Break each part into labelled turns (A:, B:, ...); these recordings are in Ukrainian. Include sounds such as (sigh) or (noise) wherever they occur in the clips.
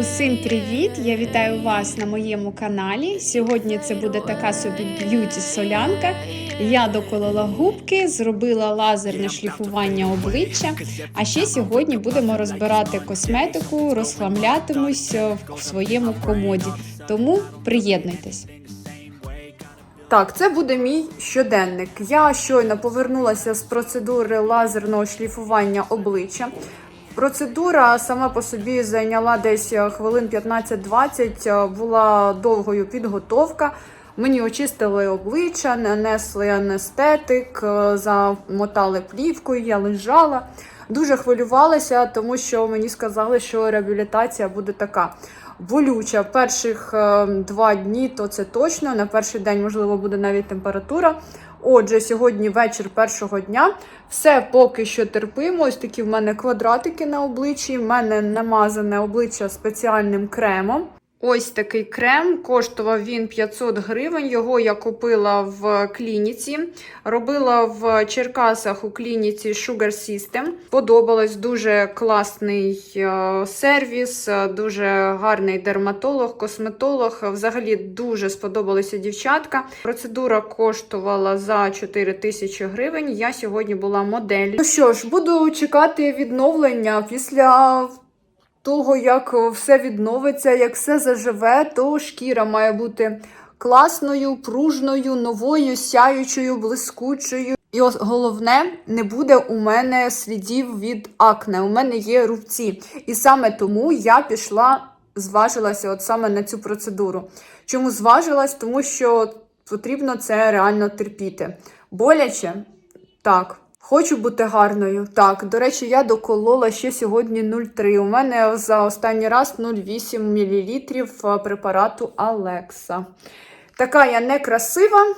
A: Усім привіт! Я вітаю вас на моєму каналі. Сьогодні це буде така собі б'юті солянка. Я доколола губки, зробила лазерне шліфування обличчя. А ще сьогодні будемо розбирати косметику, розхламлятимусь в своєму комоді. Тому приєднуйтесь. Так, це буде мій щоденник. Я щойно повернулася з процедури лазерного шліфування обличчя. Процедура сама по собі зайняла десь хвилин 15-20, була довгою підготовка. Мені очистили обличчя, нанесли анестетик, замотали плівкою, я лежала. Дуже хвилювалася, тому що мені сказали, що реабілітація буде така. Болюча перших е, два дні, то це точно. На перший день, можливо, буде навіть температура. Отже, сьогодні вечір першого дня. Все поки що терпимо. Ось такі в мене квадратики на обличчі. В мене намазане обличчя спеціальним кремом. Ось такий крем, коштував він 500 гривень. Його я купила в клініці. Робила в Черкасах у клініці Sugar System. Подобалось дуже класний е, сервіс, е, дуже гарний дерматолог, косметолог. Взагалі дуже сподобалася дівчатка. Процедура коштувала за 4 тисячі гривень. Я сьогодні була модель. Ну що ж, буду чекати відновлення після того, як все відновиться, як все заживе, то шкіра має бути класною, пружною, новою, сяючою, блискучою. І головне, не буде у мене слідів від акне. У мене є рубці. І саме тому я пішла, зважилася от саме на цю процедуру. Чому зважилась? Тому що потрібно це реально терпіти. Боляче? Так. Хочу бути гарною. Так, до речі, я доколола ще сьогодні 0,3. У мене за останній раз 0,8 мл препарату Алекса. Така я некрасива,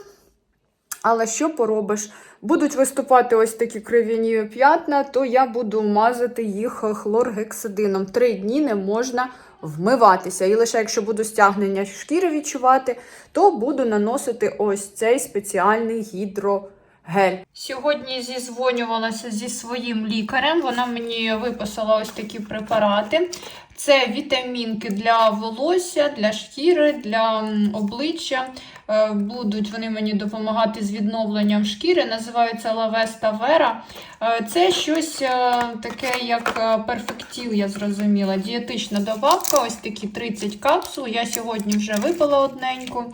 A: але що поробиш? Будуть виступати ось такі крив'яні п'ятна, то я буду мазати їх хлоргексидином. Три дні не можна вмиватися. І лише якщо буду стягнення шкіри відчувати, то буду наносити ось цей спеціальний гідро. Гель. Сьогодні зізвонювалася зі своїм лікарем. Вона мені виписала ось такі препарати. Це вітамінки для волосся, для шкіри, для обличчя. Е, Будуть вони мені допомагати з відновленням шкіри. Називаються Лавеста Вера. Е, Це щось е, таке, як перфектіл, я зрозуміла. Дієтична добавка, ось такі 30 капсул. Я сьогодні вже випила одненьку.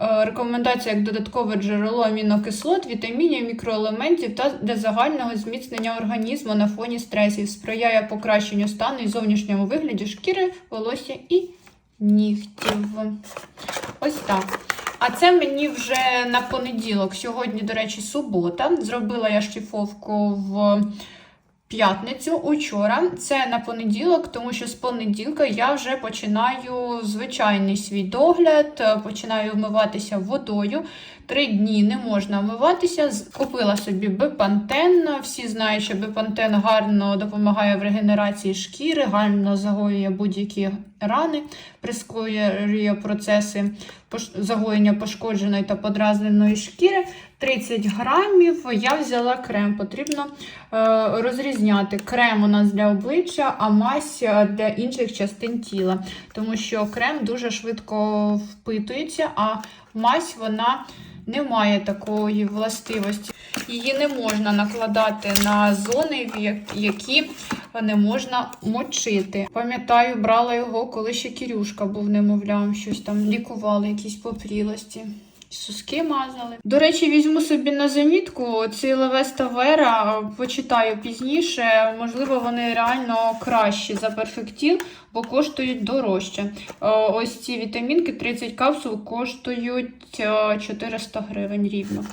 A: Е, Рекомендація як додаткове джерело амінокислот, вітамінів, мікроелементів та для загального зміцнення організму на фоні стресів, сприяє покращенню стану і зовнішньому вигляді шкіри, волосся і нігтів. Ось так. А це мені вже на понеділок. Сьогодні, до речі, субота. Зробила я шліфовку в п'ятницю учора. Це на понеділок, тому що з понеділка я вже починаю звичайний свій догляд, е, починаю вмиватися водою. Три дні не можна вмиватися. Купила собі бепантен. Всі знають, що бепантен гарно допомагає в регенерації шкіри, гарно загоює будь-які рани, прискорює процеси загоєння пошкодженої та подразненої шкіри. 30 грамів я взяла крем. Потрібно е, розрізняти. Крем у нас для обличчя, а мазь для інших частин тіла. Тому що крем дуже швидко впитується, а мазь вона не має такої властивості. Її не можна накладати на зони, які не можна мочити. Пам'ятаю, брала його, коли ще Кірюшка був немовлям, щось там лікували, якісь попрілості. Суски мазали. До речі, візьму собі на замітку ці Левеста Вера, почитаю пізніше. Можливо, вони реально кращі за перфектіл, бо коштують дорожче. Е, Ось ці вітамінки 30 капсул коштують е, 400 гривень рівно.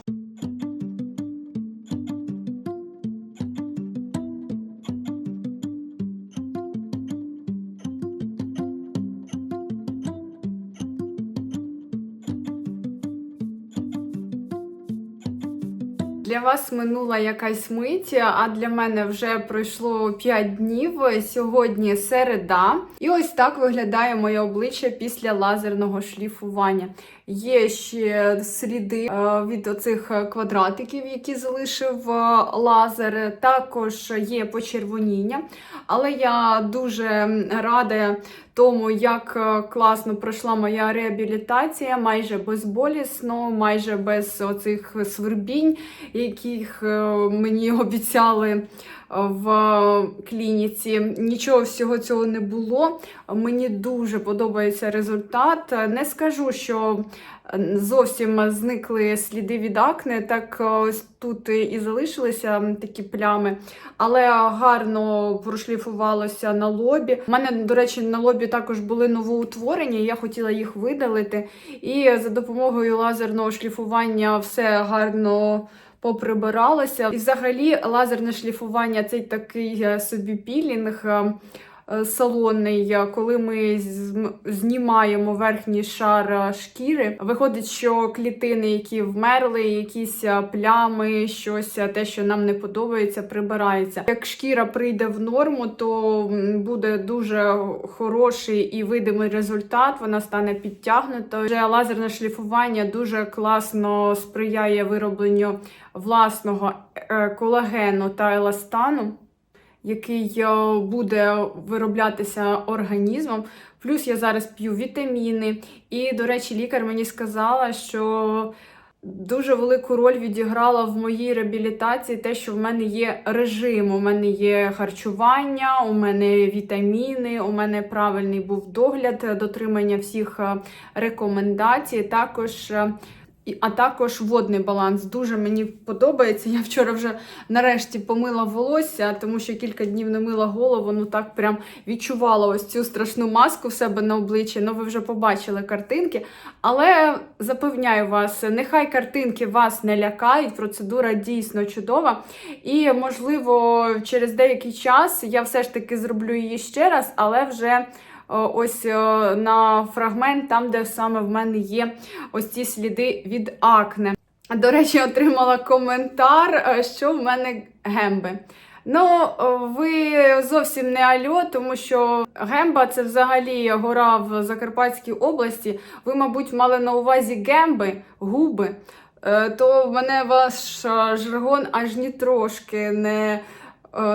A: Для вас минула якась мить, а для мене вже пройшло 5 днів. Сьогодні середа. І ось так виглядає моє обличчя після лазерного шліфування. Є ще сліди е, від оцих квадратиків, які залишив е, лазер. Також є почервоніння. Але я дуже рада тому, як е, класно пройшла моя реабілітація, майже безболісно, майже без оцих свербінь, яких е, мені (laughs) обіцяли в клініці. Нічого всього цього не було. Мені дуже подобається результат. Не скажу, що зовсім зникли сліди від акне, так ось тут і залишилися такі плями, але гарно прошліфувалося на лобі. У мене, до речі, на лобі також були новоутворення, я хотіла їх видалити. І за допомогою лазерного шліфування все гарно поприбиралося. І взагалі лазерне шліфування це такий е, собі пілінг. Е, Салонний, е, коли ми знімаємо верхній шар е, шкіри, виходить, що клітини, які вмерли, якісь плями, щось те, що нам не подобається, прибирається. Як шкіра прийде в норму, то буде дуже хороший і видимий результат. Вона стане підтягнутою. Вже лазерне шліфування дуже класно сприяє виробленню власного колагену та еластану який е, буде вироблятися організмом. Плюс я зараз п'ю вітаміни. І, до речі, лікар мені сказала, що дуже велику роль відіграла в моїй реабілітації те, що в мене є режим, у мене є харчування, у мене вітаміни, у мене правильний був догляд, дотримання всіх е, рекомендацій. Також е, а також водний баланс дуже мені подобається. Я вчора вже нарешті помила волосся, тому що кілька днів не мила голову. Ну так прям відчувала ось цю страшну маску в себе на обличчі. Ну ви вже побачили картинки. Але запевняю вас, нехай картинки вас не лякають. Процедура дійсно чудова. І можливо, через деякий час я все ж таки зроблю її ще раз, але вже. О, Ось е, на фрагмент, там, де саме в мене є ось ці сліди від акне. До речі, отримала коментар, е, що в мене гемби. Ну, е, ви зовсім не альо, тому що гемба це взагалі гора в Закарпатській області. Ви, мабуть, мали на увазі гемби, губи. Е, То мене ваш е, жаргон аж ні трошки не е,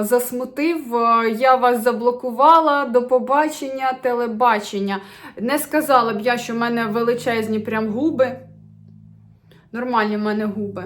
A: засмутив. Е, Я вас заблокувала. До побачення, телебачення. Не сказала б я, що в мене величезні прям губи. Нормальні в мене губи.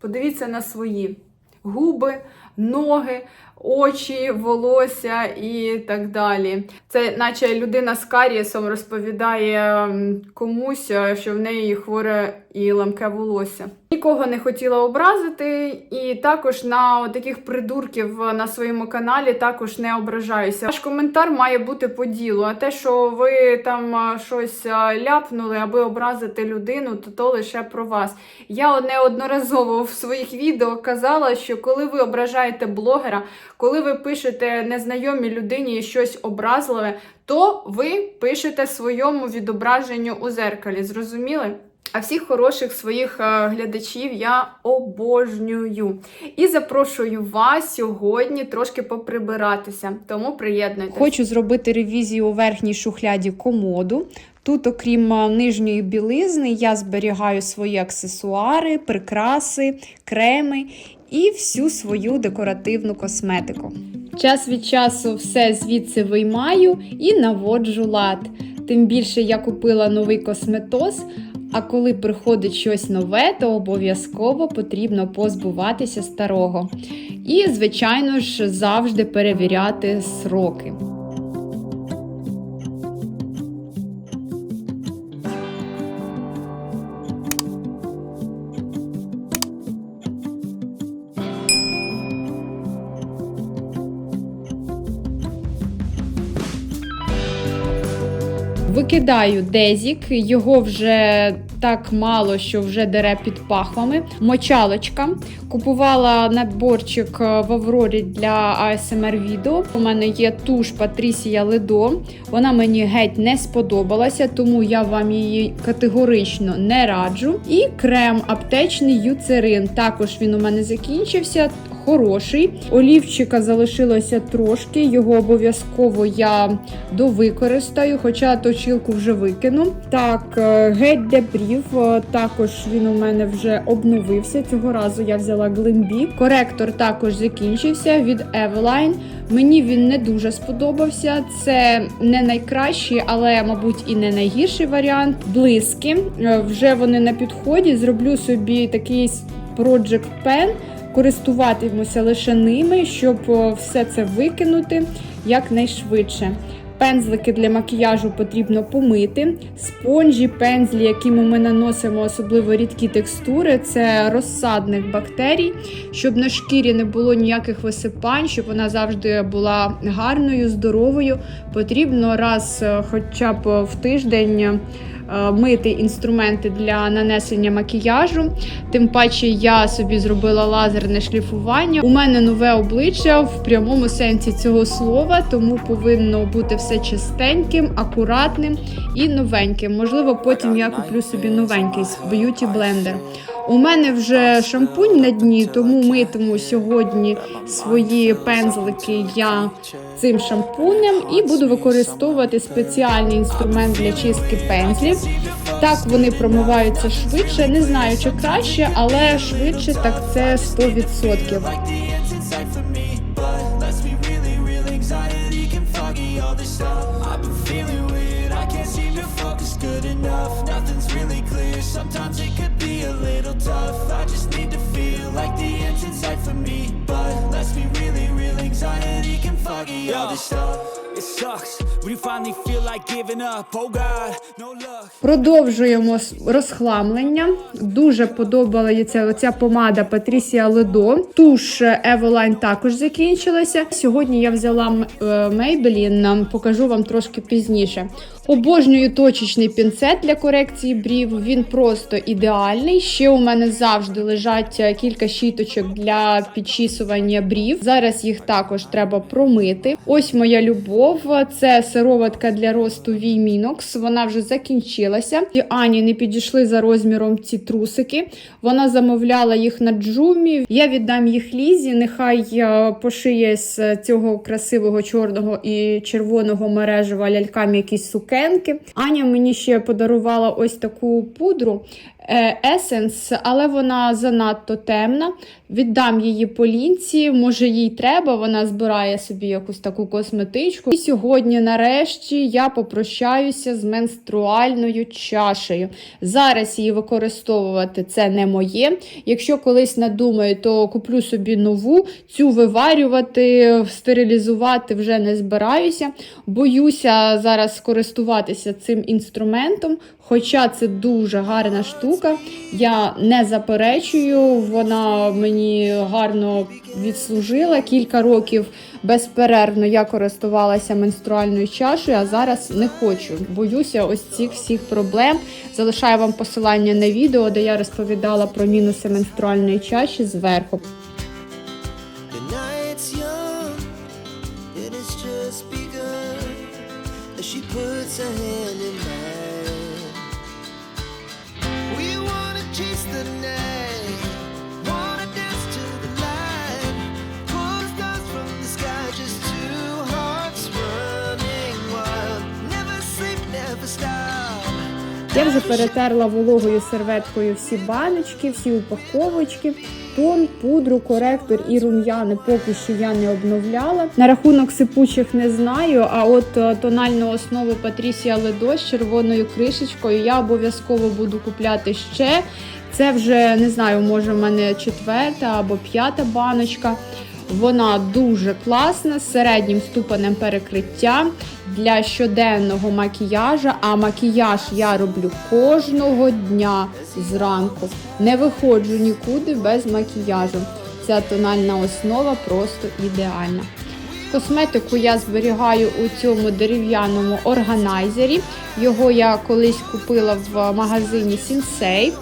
A: Подивіться на свої губи, ноги, очі, волосся і так далі. Це наче людина з карієсом розповідає комусь, е, що в неї хворе і ламке волосся. Нікого не хотіла образити, і також на таких придурків на своєму каналі також не ображаюся. Ваш коментар має бути по ділу. А те, що ви там щось ляпнули, аби образити людину, то то лише про вас. Я неодноразово в своїх відео казала, що коли ви ображаєте блогера, коли ви пишете незнайомій людині щось образливе, то ви пишете своєму відображенню у зеркалі. Зрозуміли? А всіх хороших своїх е, глядачів я обожнюю. І запрошую вас сьогодні трошки поприбиратися. Тому приєднуйтесь.
B: Хочу зробити ревізію у верхній шухляді комоду. Тут, окрім нижньої білизни, я зберігаю свої аксесуари, прикраси, креми і всю свою декоративну косметику. Час від часу все звідси виймаю і наводжу лад. Тим більше я купила новий косметоз. А коли приходить щось нове, то обов'язково потрібно позбуватися старого. І, звичайно ж, завжди перевіряти сроки.
A: Викидаю дезік, його вже так мало, що вже дере під пахвами. Мочалочка. Купувала наборчик в Аврорі для ASMR відео. У мене є туш Патрісія Ледо. Вона мені геть не сподобалася, тому я вам її категорично не раджу. І крем аптечний юцерин. Також він у мене закінчився. Хороший. Олівчика залишилося трошки, його обов'язково я довикористаю, хоча точилку вже викину. Так, е, геть для брів, е, також він у мене вже обновився. Цього разу я взяла Глимбі. Коректор також закінчився від Eveline. Мені він не дуже сподобався. Це не найкращий, але, мабуть, і не найгірший варіант. Блиски. Е, Вже вони на підході. Зроблю собі такий Project Pen користуватимуся лише ними, щоб все це викинути якнайшвидше. Пензлики для макіяжу потрібно помити. Спонжі, пензлі, якими ми наносимо особливо рідкі текстури, це розсадник бактерій, щоб на шкірі не було ніяких висипань, щоб вона завжди була гарною, здоровою. Потрібно раз е, хоча б в тиждень е, мити інструменти для нанесення макіяжу. Тим паче я собі зробила лазерне шліфування. У мене нове обличчя в прямому сенсі цього слова, тому повинно бути все чистеньким, акуратним і новеньким. Можливо, потім я куплю собі новенький б'юті блендер. У мене вже шампунь на дні, тому митиму сьогодні свої пензлики я цим шампунем і буду використовувати спеціальний інструмент для чистки пензлів. Так вони промиваються швидше. Не знаю, чи краще, але швидше так це 100%.
C: appetite for me. Oh
A: Продовжуємо розхламлення. Дуже подобається оця помада Патрісія Ледо. Туш Eveline також закінчилася. Сьогодні я взяла е, Maybelline, покажу вам трошки пізніше. Обожнюю точечний пінцет для корекції брів. Він просто ідеальний. Ще у мене завжди лежать е, кілька щіточок для підчісування брів. Зараз їх також треба промити. Ось моя любов. Це сироватка для росту Vminox. Вона вже закінчилася. І Ані не підійшли за розміром ці трусики. Вона замовляла їх на джумі. Я віддам їх Лізі. Нехай е, пошиє з цього красивого чорного і червоного мережева ляльками якісь сукенки. Аня мені ще подарувала ось таку пудру. Есенс, але вона занадто темна. Віддам її Полінці, може їй треба, вона збирає собі якусь таку косметичку. І сьогодні, нарешті, я попрощаюся з менструальною чашею. Зараз її використовувати це не моє. Якщо колись надумаю, то куплю собі нову, цю виварювати, стерилізувати вже не збираюся. Боюся зараз користуватися цим інструментом. Хоча це дуже гарна штука, я не заперечую, вона мені гарно відслужила кілька років безперервно. Я користувалася менструальною чашею, а зараз не хочу. Боюся ось цих всіх проблем. Залишаю вам посилання на відео, де я розповідала про мінуси менструальної чаші зверху. Я вже перетерла вологою серветкою всі баночки, всі упаковочки. Тон, пудру, коректор і рум'яни поки що я не обновляла. На рахунок сипучих не знаю. А от е, тональну основу Патрісія Ледо з червоною кришечкою я обов'язково буду купляти ще. Це вже не знаю, може в мене четверта або п'ята баночка. Вона дуже класна з середнім ступенем перекриття для щоденного макіяжу. А макіяж я роблю кожного дня зранку. Не виходжу нікуди без макіяжу. Ця тональна основа просто ідеальна. Косметику я зберігаю у цьому дерев'яному органайзері. Його я колись купила в магазині Сінсей.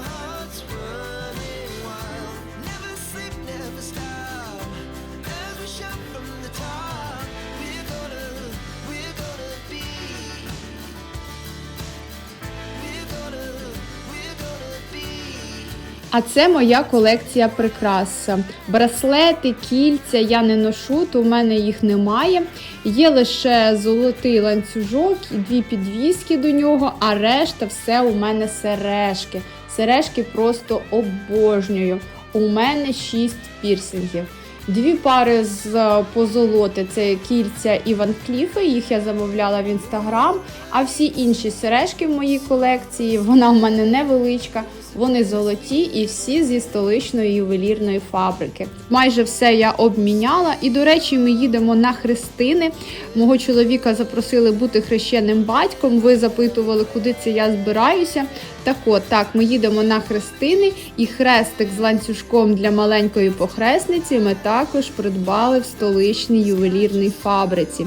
A: А це моя колекція прикрас. Браслети, кільця я не ношу, то в мене їх немає. Є лише золотий ланцюжок і дві підвіски до нього, а решта все у мене сережки. Сережки просто обожнюю. У мене 6 пірсингів. Дві пари з позолоти це кільця і Ван Кліфи, їх я замовляла в інстаграм. А всі інші сережки в моїй колекції, вона в мене невеличка, вони золоті і всі зі столичної ювелірної фабрики. Майже все я обміняла. І, до речі, ми їдемо на хрестини. Мого чоловіка запросили бути хрещеним батьком. Ви запитували, куди це я збираюся. Так от, так, ми їдемо на хрестини, і хрестик з ланцюжком для маленької похресниці ми також придбали в столичній ювелірній фабриці.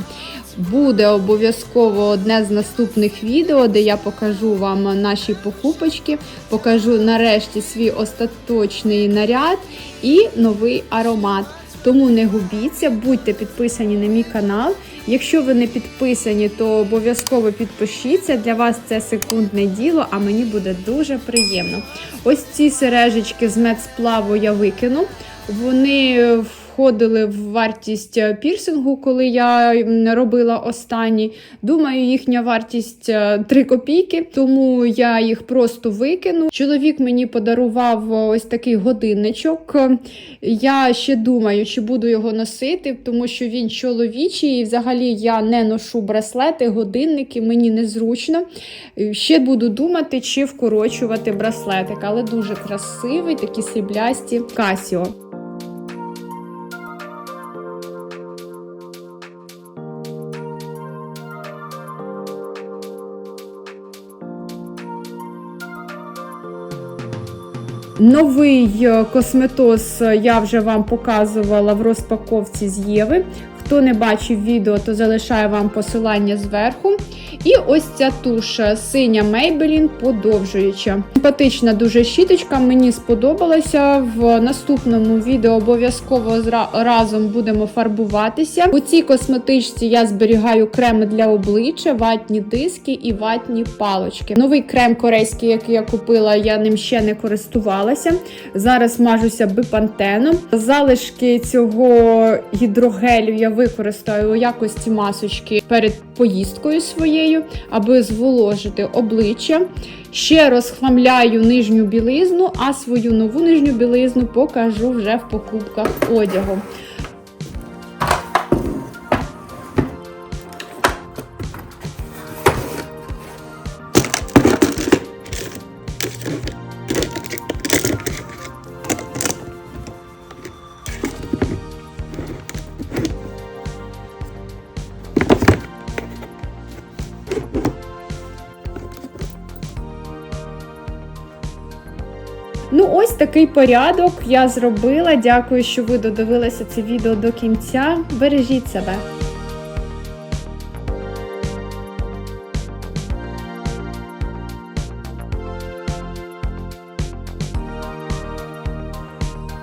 A: Буде обов'язково одне з наступних відео, де я покажу вам наші покупочки, покажу нарешті свій остаточний наряд і новий аромат. Тому не губіться, будьте підписані на мій канал. Якщо ви не підписані, то обов'язково підпишіться. Для вас це секундне діло, а мені буде дуже приємно. Ось ці сережечки з медсплаву я викину. Вони входили в вартість е, пірсингу, коли я робила останні. Думаю, їхня вартість е, 3 копійки, тому я їх просто викину. Чоловік мені подарував ось такий годинничок. Я ще думаю, чи буду його носити, тому що він чоловічий, і взагалі я не ношу браслети, годинники, мені незручно. Ще буду думати, чи вкорочувати браслетик, але дуже красивий, такі сріблясті Casio. Новий е, косметоз е, я вже вам показувала в розпаковці з Єви. Хто не бачив відео, то залишаю вам посилання зверху. І ось ця туш е, синя Maybelline подовжуюча. Симпатична дуже щіточка, мені сподобалася. В наступному відео обов'язково разом будемо фарбуватися. У цій косметичці я зберігаю креми для обличчя, ватні диски і ватні палочки. Новий крем корейський, який я купила, я ним ще не користувалася. Зараз мажуся бипантеном. Залишки цього гідрогелю я використаю у якості масочки перед поїздкою своєю, аби зволожити обличчя. Ще розхламляю нижню білизну, а свою нову нижню білизну покажу вже в покупках одягу. Такий порядок я зробила. Дякую, що ви додивилися це відео до кінця. Бережіть себе.